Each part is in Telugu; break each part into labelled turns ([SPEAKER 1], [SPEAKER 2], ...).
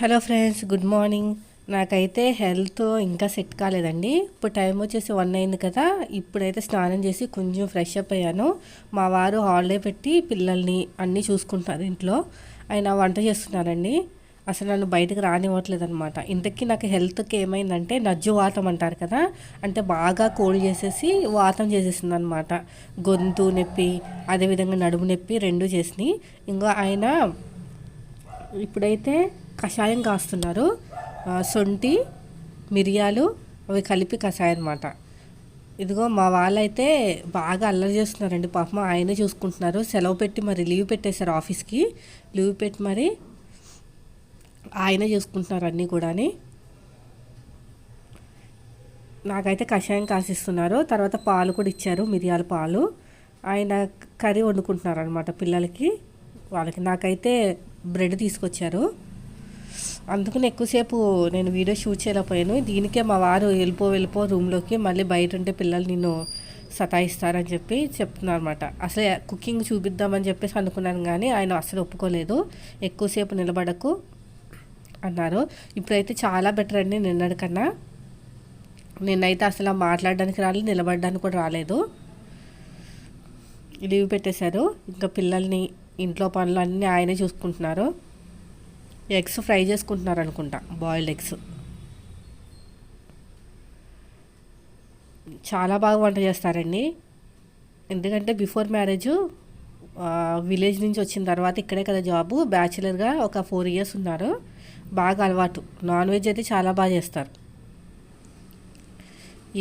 [SPEAKER 1] Hello friends good morning. నాకైతే హెల్త్ ఇంకా సెట్ కాలేదండి. ఇప్పుడు టైం వచ్చేసి వన్ అయింది కదా ఇప్పుడైతే స్నానం చేసి కొంచెం ఫ్రెష్ అప్ అయ్యాను. మా వారు హాలిడే పెట్టి పిల్లల్ని అన్నీ చూసుకుంటున్నారు ఇంట్లో. ఆయన వంట చేస్తున్నారండి. అసలు నన్ను బయటకు రానివ్వట్లేదు అనమాట ఇంతకీ నాకు హెల్త్కి ఏమైందంటే నజ్జు వాతం అంటారు కదా అంటే బాగా కోల్డ్ చేసేసి వాతం చేసేసింది అనమాట గొంతు నొప్పి అదేవిధంగా నడుము నొప్పి రెండు చేసినాయి. ఇంకా ఆయన ఇప్పుడైతే కషాయం కాస్తున్నారు. సొంటి మిరియాలు అవి కలిపి కషాయం అనమాట ఇదిగో మా వాళ్ళైతే బాగా అల్లరి చేస్తున్నారండి. పాపం ఆయనే చూసుకుంటున్నారు. సెలవు పెట్టి మరి లీవ్ పెట్టేశారు ఆఫీస్కి. లీవ్ పెట్టి మరి ఆయనే చూసుకుంటున్నారు అన్నీ కూడా నాకైతే కషాయం కాసిస్తున్నారు. తర్వాత పాలు కూడా ఇచ్చారు మిరియాల పాలు. ఆయన కర్రీ వండుకుంటున్నారు అనమాట పిల్లలకి వాళ్ళకి. నాకైతే బ్రెడ్ తీసుకొచ్చారు. అందుకని ఎక్కువసేపు నేను వీడియో షూట్ చేయలేకపోయాను. దీనికే మా వారు వెళ్ళిపో వెళ్ళిపో రూమ్లోకి మళ్ళీ బయట ఉంటే పిల్లలు నిన్ను సతాయిస్తారని చెప్పి చెప్తున్నారు అనమాట అసలు కుకింగ్ చూపిద్దామని చెప్పేసి అనుకున్నాను కానీ ఆయన అసలు ఒప్పుకోలేదు. ఎక్కువసేపు నిలబడకు అన్నారు. ఇప్పుడైతే చాలా బెటర్ అండి నిన్నటి కన్నా. నిన్నైతే అసలు మాట్లాడడానికి రాలేదు నిలబడడానికి కూడా రాలేదు. లీవ్ పెట్టేశారు. ఇంకా పిల్లల్ని ఇంట్లో పనులు అన్నీ ఆయనే చూసుకుంటున్నారు. ఎగ్స్ ఫ్రై చేసుకుంటున్నారు అనుకుంటా బాయిల్డ్ ఎగ్స్. చాలా బాగా వంట చేస్తారండి. ఎందుకంటే బిఫోర్ మ్యారేజ్ విలేజ్ నుంచి వచ్చిన తర్వాత ఇక్కడే కదా జాబు బ్యాచిలర్గా ఒక ఫోర్ ఇయర్స్ ఉన్నారు. బాగా అలవాటు. నాన్ వెజ్ అయితే చాలా బాగా చేస్తారు.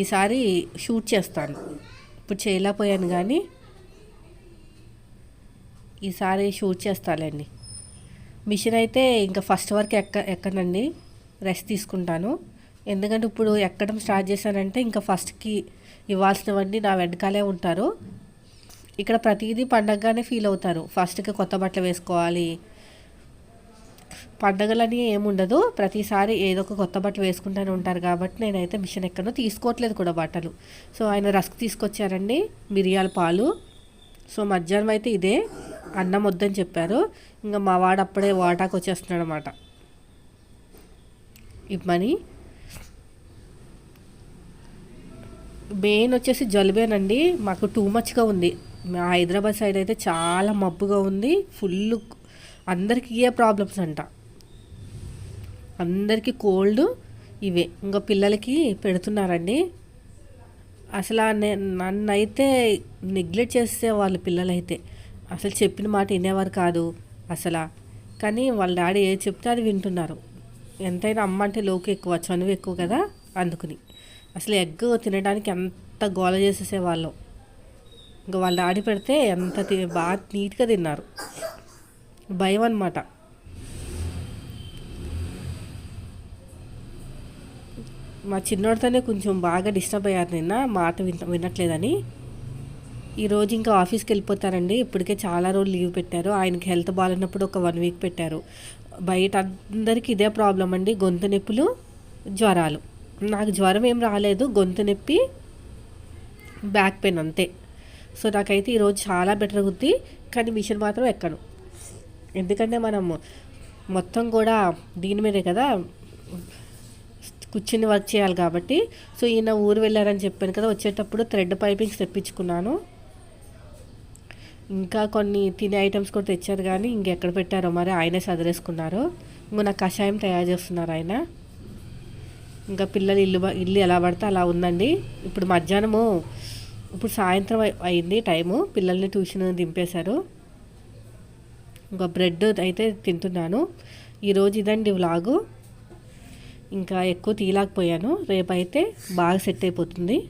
[SPEAKER 1] ఈసారి షూట్ చేస్తాను. ఇప్పుడు చేయలేకపోయాను కానీ ఈసారి షూట్ చేస్తానండి మిషన్ అయితే ఇంకా ఫస్ట్ వరకు ఎక్క ఎక్కనండి రెస్ట్ తీసుకుంటాను. ఎందుకంటే ఇప్పుడు ఎక్కడం స్టార్ట్ చేశానంటే ఇంకా ఫస్ట్కి ఇవ్వాల్సినవన్నీ నా వెనకాలే ఉంటారు. ఇక్కడ ప్రతిదీ పండగగానే ఫీల్ అవుతారు. ఫస్ట్కి కొత్త బట్టలు వేసుకోవాలి. పండగలని ఏముండదు. ప్రతిసారి ఏదో ఒక కొత్త బట్టలు వేసుకుంటూనే ఉంటారు కాబట్టి నేనైతే మిషన్ ఎక్కడో తీసుకోవట్లేదు కూడా బట్టలు. సో ఆయన రస్క్ తీసుకొచ్చారండి మిరియాల పాలు. సో మధ్యాహ్నం అయితే ఇదే అన్నం వద్దని చెప్పారు. ఇంకా మా వాడు అప్పుడే వాటాకు వచ్చేస్తున్నాడు అనమాట ఇవ్వని మెయిన్ వచ్చేసి జలుబేనండి. మాకు టూ మచ్గా ఉంది. మా హైదరాబాద్ సైడ్ అయితే చాలా మబ్బుగా ఉంది. ఫుల్ అందరికీ ఏ ప్రాబ్లమ్స్ అంట. అందరికీ కోల్డ్ ఇవే. ఇంకా పిల్లలకి పెడుతున్నారండి. అసలు నన్ను అయితే నెగ్లెక్ట్ చేసే వాళ్ళు పిల్లలైతే అసలు చెప్పిన మాట వినేవారు కాదు అసలు. కానీ వాళ్ళ డాడీ ఏది చెప్తే అది వింటున్నారు. ఎంతైనా అమ్మ అంటే లోకి ఎక్కువ చనువు ఎక్కువ కదా అందుకుని. అసలు ఎగ్ తినడానికి ఎంత గోల చేసేసేవాళ్ళం. ఇంకా వాళ్ళ డాడీ పెడితే ఎంత బాగా నీట్గా తిన్నారు. భయం అనమాట మా చిన్నోడితోనే కొంచెం బాగా డిస్టర్బ్ అయ్యారు నిన్న మాట విన వినట్లేదని. ఈరోజు ఇంకా ఆఫీస్కి వెళ్ళిపోతారండి. ఇప్పటికే చాలా రోజులు లీవ్ పెట్టారు. ఆయనకి హెల్త్ బాగాలేనప్పుడు ఒక వన్ వీక్ పెట్టారు. బయట అందరికీ ఇదే ప్రాబ్లం అండి. గొంతు నొప్పులు జ్వరాలు. నాకు జ్వరం ఏం రాలేదు. గొంతు నొప్పి బ్యాక్ పెయిన్ అంతే. సో నాకైతే ఈరోజు చాలా బెటర్ ఉంది. కానీ మిషన్ మాత్రం ఎక్కను. ఎందుకంటే మనం మొత్తం కూడా దీని మీదే కదా. కూర్చుని వర్క్ చేయాలి కాబట్టి. సో ఈయన ఊరు వెళ్ళారని చెప్పాను కదా వచ్చేటప్పుడు థ్రెడ్ పైపింగ్స్ తెప్పించుకున్నాను. ఇంకా కొన్ని తినే ఐటమ్స్ కూడా తెచ్చారు కానీ ఇంకెక్కడ పెట్టారో మరి ఆయనే సదిరేసుకున్నారు. ఇంకో నాకు కషాయం తయారు చేస్తున్నారు ఆయన. ఇంకా పిల్లలు ఇల్లు ఇల్లు ఎలా పడితే అలా ఉందండి. ఇప్పుడు మధ్యాహ్నము ఇప్పుడు సాయంత్రం అయింది టైము. పిల్లల్ని ట్యూషన్ దింపేశారు. ఇంకా బ్రెడ్ అయితే తింటున్నాను. ఈరోజు ఇదండి వ్లాగు ఇంకా ఎక్కువ తీయలేకపోయాను. రేపైతే బాగా సెట్ అయిపోతుంది.